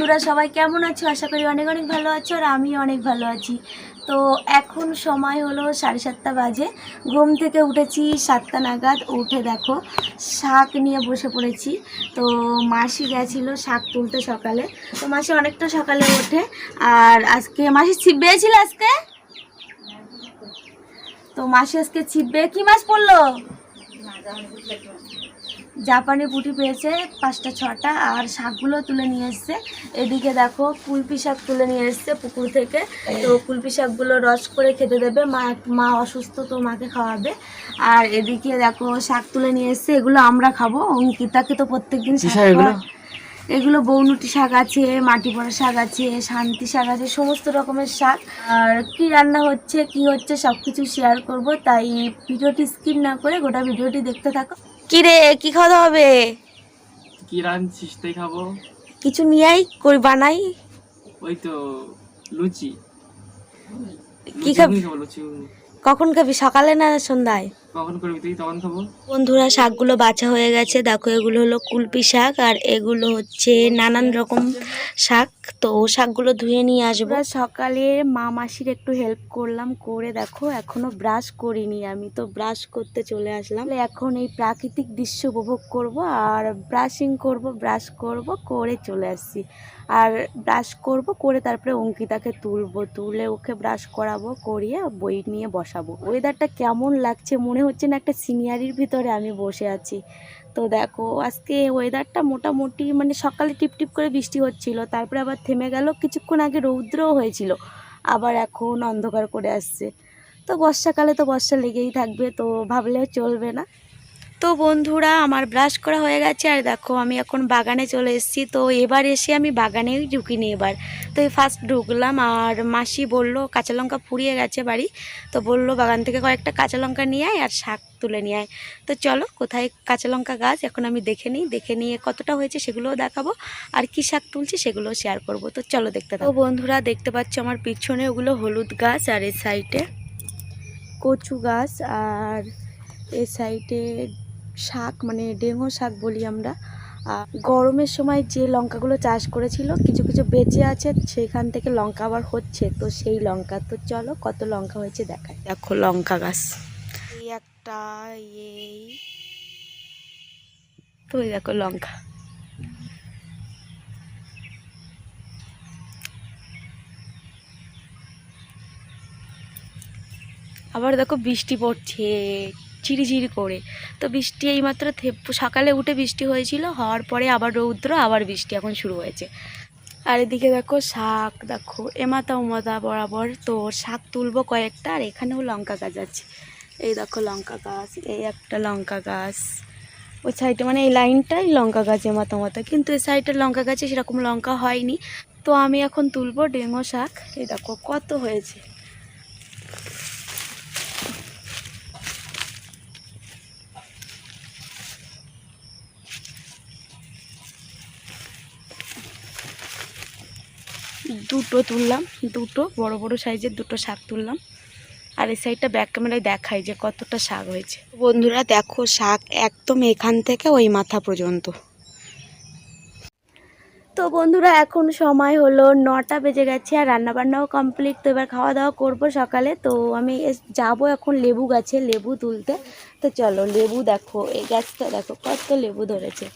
বন্ধুরা, সবাই কেমন আছো? আশা করি অনেক অনেক ভালো আছো আর আমি অনেক ভালো আছি। তো এখন সময় হলো সাড়ে সাতটা বাজে। ঘুম থেকে উঠেছি সাতটা নাগাদ। উঠে দেখো, শাক নিয়ে বসে পড়েছি। তো মাসি গেছিল শাক তুলতে সকালে। তো মাসি অনেকটা সকালে ওঠে। আর আজকে মাসি ছিপ বেয়েছিল আজকে? তো মাসি আজকে ছিপ বেয়ে কি মাছ পড়ল? জাপানি পুঁটি পেয়েছে পাঁচটা ছটা আর শাকগুলো তুলে নিয়ে এসছে। এদিকে দেখো কুলপি শাক তুলে নিয়ে এসছে পুকুর থেকে। তো কুলপি শাকগুলো রস করে খেতে দেবে। মা মা অসুস্থ তো মাকে খাওয়াবে। আর এদিকে দেখো শাক তুলে নিয়ে এসছে। এগুলো আমরা খাব। অঙ্কিতাকে তো প্রত্যেকদিন শাক শাক এগুলো? বৌনুটি শাক আছে মাটি পড়া শাক আছে শান্তি শাক আছে সমস্ত রকমের শাক। আর কি রান্না হচ্ছে কি হচ্ছে সব কিছু শেয়ার করব তাই ভিডিওটি স্কিপ না করে গোটা ভিডিওটি দেখতে থাকো। কি রে কি খাওয়া হবে? কি রাঁধছিস তাই খাব। কিছু নিয়েই করি বানাই। ওই তো লুচি। কি খাবি? খাব লুচি কখন খাবি সকালে না সন্ধ্যায়? কখন করবি তুই? তখন খাব। বন্ধুরা শাকগুলো বাছা হয়ে গেছে। দেখো এগুলো হলো কুলপি শাক আর এগুলো হচ্ছে নানান রকম শাক। তো ও শাকগুলো ধুয়ে নিয়ে আসব। সকালে মা মাসির একটু হেল্প করলাম করে দেখো এখনও ব্রাশ করিনি আমি। তো ব্রাশ করতে চলে আসলাম। এখন এই প্রাকৃতিক দৃশ্য উপভোগ করব আর ব্রাশিং করব ব্রাশ করব করে চলে আসছি। আর ব্রাশ করব, করে তারপরে অঙ্কিতাকে তুলবো। তুলে ওকে ব্রাশ করাবো, করিয়ে বই নিয়ে বসাবো। ওয়েদারটা কেমন লাগছে মনে হচ্ছে না একটা সিনিয়ারির ভিতরে আমি বসে আছি। তো দেখো, আজকে ওয়েদারটা মোটামুটি মানে সকালে টিপটিপ করে বৃষ্টি হচ্ছিল, তারপরে আবার থেমে গেল, কিছুক্ষণ আগে রৌদ্রও হয়েছিল, আবার এখন অন্ধকার করে আসছে। তো বর্ষাকালে তো বর্ষা লেগেই থাকবে, তো ভাবলে চলবে না। তো বন্ধুরা, আমার ব্রাশ করা হয়ে গেছে আর দেখো আমি এখন বাগানে চলে এসেছি। তো এবার এসে আমি বাগানেই ঢুকিনি এবার। তো এই ফার্স্ট ঢুকলাম আর মাসি বলল, কাঁচা লঙ্কা ফুরিয়ে গেছে বাড়ি। তো বলল, বাগান থেকে কয়েকটা কাঁচা লঙ্কা নিয়ে আয় আর শাক তুলে নিয়ে আয়। তো চলো, কোথায় কাঁচা লঙ্কা গাছ এখন আমি দেখে নিই। দেখে নিয়ে কতটা হয়েছে সেগুলোও দেখাবো। আর কি শাক তুলছি সেগুলোও শেয়ার করব। তো চলো দেখতে থাকো। বন্ধুরা, দেখতে পাচ্ছ আমার পিছনে ওগুলো হলুদ গাছ আর এই সাইডে কচু গাছ আর এই সাইডে শাক মানে ডেঙ্গো শাক বলি আমরা। গরমের সময় যে লঙ্কাগুলো চাষ করেছিল কিছু কিছু বেঁচে আছে সেখান থেকে লঙ্কা আবার হচ্ছে। তো সেই লঙ্কা তো চলো কত লঙ্কা হয়েছে দেখায় দেখো লঙ্কা গাছ। এই একটা এই তো দেখো লঙ্কা। আবার দেখো বৃষ্টি পড়ছে। ঝিরিঝিরি করে। তো বৃষ্টি এইমাত্র সকালে উঠে বৃষ্টি হয়েছিল, হওয়ার পরে আবার রৌদ্র, আবার বৃষ্টি এখন শুরু হয়েছে। আর এদিকে দেখো শাক, দেখো এমাতা ওমাতা বরাবর তো শাক তুলবো কয়েকটা, আর এখানেও লঙ্কা গাছ আছে। এই দেখো লঙ্কা গাছ, এই একটা লঙ্কা গাছ। ওই সাইডে মানে এই লাইনটাই লঙ্কা গাছ এমাতা মাতা কিন্তু এই সাইডের লঙ্কা গাছে সেরকম লঙ্কা হয়নি। তো আমি এখন তুলবো ডেঙ্গো শাক। এই দেখো কত হয়েছে। দুটো তুললাম দুটো বড় বড় সাইজের দুটো শাক তুললাম। আর এই সাইডটা ব্যাক ক্যামেরায় দেখাই যে কতটা শাক হয়েছে। বন্ধুরা দেখো শাক একদম এখান থেকে ওই মাথা পর্যন্ত। তো বন্ধুরা এখন সময় হলো নটা বেজে গেছে আর রান্নাবান্নাও কমপ্লিট তো এবার খাওয়া দাওয়া করব সকালে। তো আমি এস- যাব এখন লেবু গাছে লেবু তুলতে। তো চলো লেবু দেখো এই গাছটা দেখো কত লেবু ধরেছে।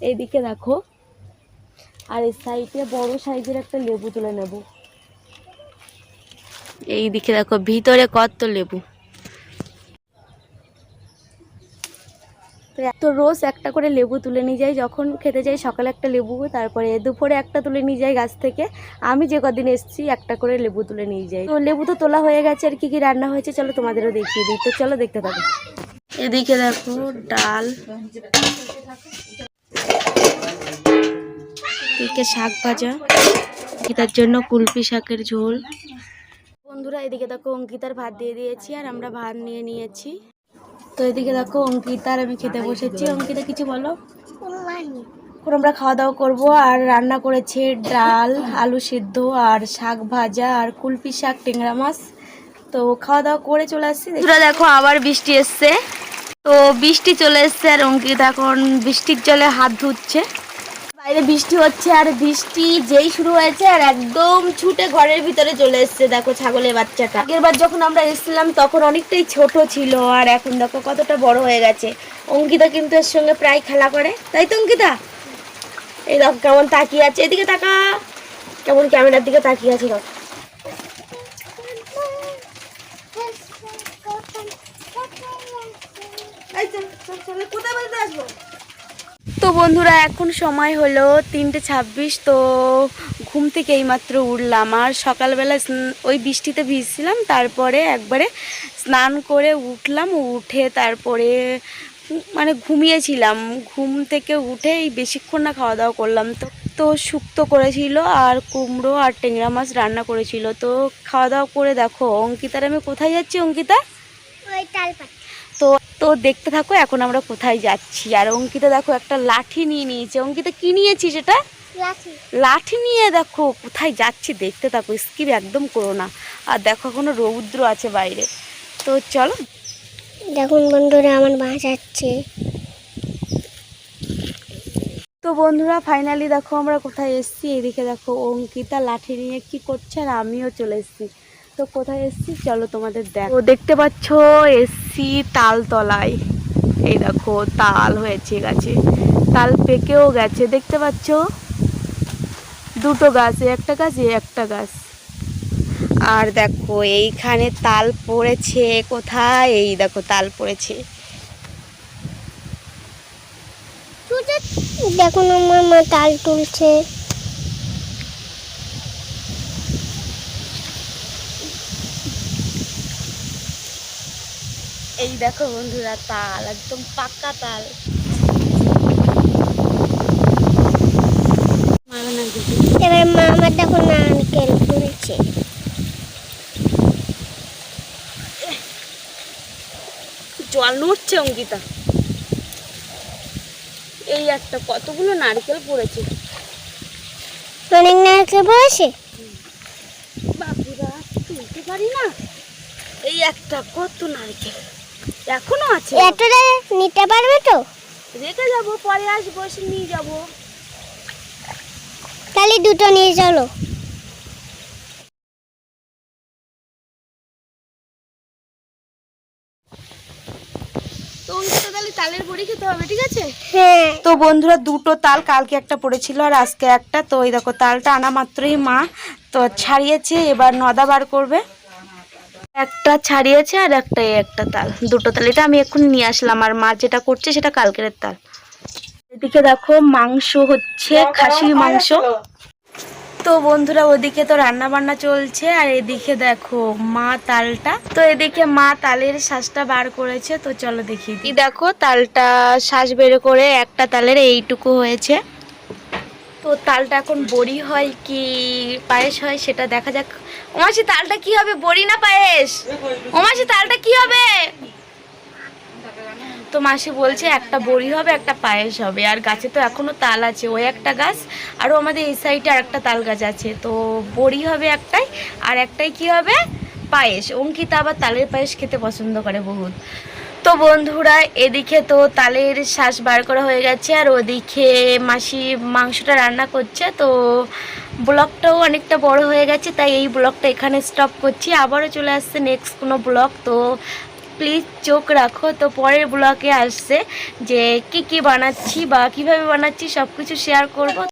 এইদিকে দেখো আর এই সাইডে বড় সাইজের একটা লেবু তুলে নেব। এই দিকে দেখো ভিতরে কত লেবু। তো এক- রোজ একটা করে লেবু তুলে নিয়ে যাই যখন খেতে যাই সকালে একটা লেবু তারপরে দুপুরে একটা তুলে নিয়ে যাই গাছ থেকে। আমি যে কদিন এসেছি একটা করে লেবু তুলে নিয়ে যাই। তো লেবু তো তোলা হয়ে গেছে আর কি কি রান্না হয়েছে চলো তোমাদেরও দেখিয়ে দিই। তো চলো দেখতে থাকো। এদিকে দেখো ডাল। এদিকে শাক ভাজা। অঙ্কিতার জন্য কুলপি শাকের ঝোল। বন্ধুরা এদিকে দেখো অঙ্কিতার ভাত দিয়ে দিয়েছি আর আমরা ভাত নিয়ে নিয়েছি। তো এদিকে দেখো অঙ্কিতার আমি খেতে বসেছি। অঙ্কিতা কিছু বলো? আমরা খাওয়া দাওয়া করব আর রান্না করেছে ডাল আলু সিদ্ধ আর শাক ভাজা আর কুলপি শাক টেংরা মাছ। তো খাওয়া দাওয়া করে চলে আসছি। বন্ধুরা দেখো আবার বৃষ্টি এসছে। তো বৃষ্টি চলে এসছে আর অঙ্কিতা এখন বৃষ্টির জলে হাত ধুচ্ছে। বাইরে বৃষ্টি হচ্ছে আর বৃষ্টি যেই শুরু হয়েছে আর একদম ছুটে ঘরের ভিতরে চলে এসেছে, দেখো ছাগলের বাচ্চাটা। আগের বার যখন আমরা এসেছিলাম, তখন অনেকটাই ছোট ছিল আর এখন দেখো কতটা বড় হয়ে গেছে। অঙ্কিতা কিন্তু এর সঙ্গে প্রায় খেলা করে। তাই তো, অঙ্কিতা? এই দেখো কেমন তাকিয়ে আছে। এদিকে তাকা। কেমন ক্যামেরার দিকে তাকিয়ে আছে দেখো। তো বন্ধুরা এখন সময় হলো তিনটে ছাব্বিশ তো ঘুম থেকে এইমাত্র উঠলাম। আর সকালবেলা ওই বৃষ্টিতে ভিজছিলাম তারপরে একবারে স্নান করে উঠলাম উঠে তারপরে মানে ঘুমিয়েছিলাম। ঘুম থেকে উঠে এই বেশিক্ষণ না খাওয়া দাওয়া করলাম। তো তো শুক্তো করেছিল আর কুমড়ো আর টেংরা মাছ রান্না করেছিল। তো খাওয়া দাওয়া করে দেখো অঙ্কিতার আমি কোথায় যাচ্ছি অঙ্কিতা? তো তো দেখতে থাকো এখন আমরা কোথায় যাচ্ছি। আর অঙ্কিতা দেখো একটা লাঠি নিয়ে নিয়েছে। অঙ্কিতা কি নিয়েছি সেটা লাঠি। নিয়ে দেখো কোথায় যাচ্ছি দেখতে থাকো। স্কিপ একদম করো না। আর দেখো এখনও রৌদ্র আছে বাইরে। তো চলো। দেখুন বন্ধুরা আমার মা যাচ্ছে। তো বন্ধুরা ফাইনালি দেখো আমরা কোথায় এসেছি। এদিকে দেখো অঙ্কিতা লাঠি নিয়ে কি করছে আর আমিও চলে এসেছি। তো কোথায় এসেছি? চলো তোমাদের দেখো দেখতে পাচ্ছ এসছি তালতলায়। এই দেখো তাল হয়েছে গাছে। তাল পেকেও গেছে দেখতে পাচ্ছ? দুটো গাছ একটা গাছ একটা গাছ। আর দেখো এইখানে তাল পড়েছে কোথায়? এই দেখো তাল পড়েছে। দেখুন আমার মা তাল তুলছে। এই দেখো বন্ধুরা তাল একদম পাক্কা তাল। এবার মা আমার দেখুন নারকেল তুলছে জল নড়ছে অঙ্কিতা। এই একটা কতগুলো নারকেল পড়েছে? অনেক নারকেল পড়েছে? বাবুরা তুলতে পারি না? এই একটা কত নারকেল? এখনও আছে? এতটা নিতে পারবে তো? রেখে যাব পরে আসব এসে নিয়ে যাব। তাহলে দুটো নিয়ে চলো। তো তালের বড়ি খেতে হবে ঠিক আছে? হ্যাঁ। তো বন্ধুরা দুটো তাল কালকে একটা পড়েছিল আর আজকে একটা। তো এই দেখো তালটা আনা মাত্রই মা তো ছাড়িয়েছে এবার নদা বার করবে। একটা ছাড়িয়েছে আর একটা একটা তাল। দুটো তাল এটা আমি এক্ষুনি নিয়ে আসলাম আর মা যেটা করছে সেটা কালকের তাল। এদিকে দেখো মাংস হচ্ছে খাসির মাংস। তো বন্ধুরা ওদিকে তো রান্না বান্না চলছে আর এদিকে দেখো মা তালটা। তো এদিকে মা তালের শ্বাসটা বার করেছে তো চলো দেখি। দেখো তালটা শ্বাস বের করে একটা তালের এইটুকু হয়েছে। তো তালটা এখন বড়ি হয় কি পায়েস হয় সেটা দেখা যাক ওমাসি, তালটা কি হবে? বড়ি না পায়েস? ওমাসি, তালটা কি হবে? তো মাসি বলছে, একটা বড়ি হবে, একটা পায়েস হবে। আর গাছে তো এখনও তাল আছে, ওই একটা গাছ। আরও আমাদের এই সাইডে আর একটা তাল গাছ আছে। তো বড়ি হবে একটাই, আর একটাই কি হবে? পায়েস। অঙ্কিতা আবার তালের পায়েস খেতে পছন্দ করে বহুত। তো বন্ধুরা, এদিকে তো তালের শ্বাস বার করা হয়ে গেছে, আর ওদিকে মাসি মাংসটা রান্না করছে। তো ব্লগটাও অনেকটা বড় হয়ে গেছে, তাই এই ব্লগটা এখানে স্টপ করছি। আবারও চলে আসছে নেক্সট কোনো ব্লগ, তো প্লিজ চোখ রাখো। তো পরের ব্লগে আসছে যে কি কি বানাচ্ছি বা কীভাবে বানাচ্ছি সব কিছু শেয়ার করব।